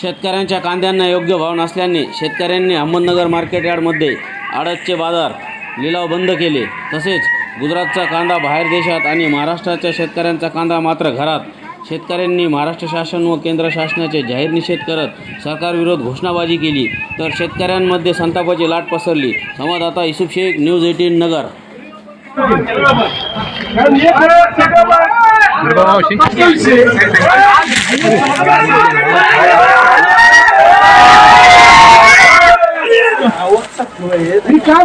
शेतकऱ्यांच्या कांद्यांना योग्य भाव नसल्याने शेतकऱ्यांनी अहमदनगर मार्केट यार्डमध्ये आडतचे बाजार लिलाव बंद केले. तसेच गुजरातचा कांदा बाहेर देशात आणि महाराष्ट्राच्या शेतकऱ्यांचा कांदा मात्र घरात. शेतकऱ्यांनी महाराष्ट्र शासन व केंद्र शासनाचे जाहीर निषेध करत सरकारविरोध घोषणाबाजी केली. तर शेतकऱ्यांमध्ये संतापाची लाट पसरली. संवाददाता युसुफ शेख न्यूज एटीन नगर.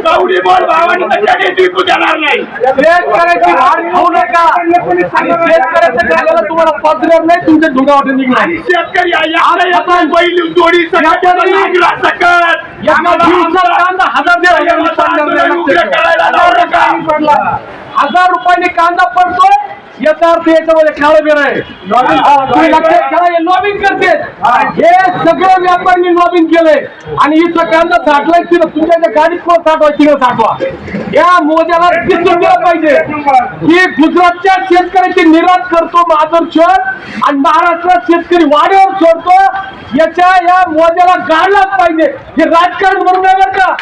कवडी बोल भावानी त्याच्याने विकू देणार नाही. शेतकऱ्याची भार खाऊ नका. आणि शेतकऱ्याच्या गाड्याला तुम्हाला नाही तुमच्या निघणार. शेतकरी बैल जोडी सकट हजार रुपयाने कांदा पडतो याचा अर्थ याच्यामध्ये खेळ बेर आहे ठेवा, हे सगळं सगळे व्यापाऱ्यांनी लॉबिंग केलंय आणि इथं कांदा साठवाय तिथं तुमच्या गाडीत कोण साठवा तिथं साठवा. या मोद्याला दिसून दिलं पाहिजे. की गुजरातच्या शेतकऱ्याची निराश करतो माधव शहर आणि महाराष्ट्रात शेतकरी वाड्यावर सोडतो. याच्या या मोद्याला गाडलाच पाहिजे. हे राजकारण म्हणून नाही का?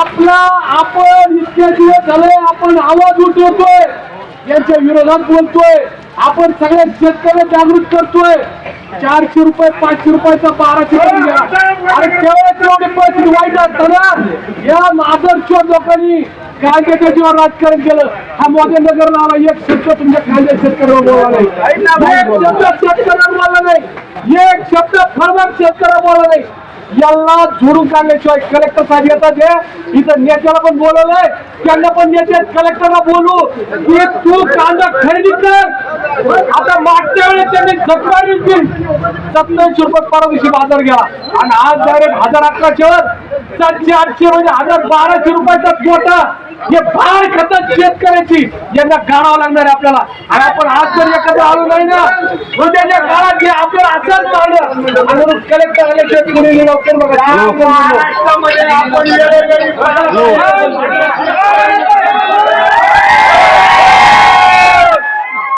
आपला आपण इतक्या दिवस झाले आपण आवाज उठवतोय. यांच्या विरोधात बोलतोय. आपण सगळ्या शेतकऱ्या जागृत करतोय. चारशे रुपये पाचशे रुपयाचा बाराशे अरे केवळ तेवढे पैसे वाईट असताना या आदर्श लोकांनी कांद्याच्या जीवावर राजकारण केलं. हा मोदी नगरला आला एक शब्द तुमच्या कांद्या शेतकऱ्यावर बोलला नाही. एक शब्द शेतकऱ्यावर बोलला नाही. एक शब्द फरमात शेतकऱ्या बोलला नाही. याला जोडून काढल्याशिवाय कलेक्टर साहेब येतात हे. इथं नेत्याला पण बोलवलंय. त्यांना पण नेते कलेक्टरला बोलू. की तू कांदा खरेदी कर. आता मागच्या वेळेस त्यांनी सतरा सत्तावीस रुपये परवा बाजार गेला. आणि आज डायरेक्ट हजार अकराशे सातशे आठशे म्हणजे हजार बाराशे रुपयाचा तोटा हे फार खतात शेतकऱ्याची. यांना काढावं लागणार आहे आपल्याला. आणि आपण आज जर एखादं आलो नाही ना उद्याच्या काळात हे आपल्याला असंच मारलं कलेक्टर आले शेतकरी लवकर बघा महाराष्ट्रामध्ये आपण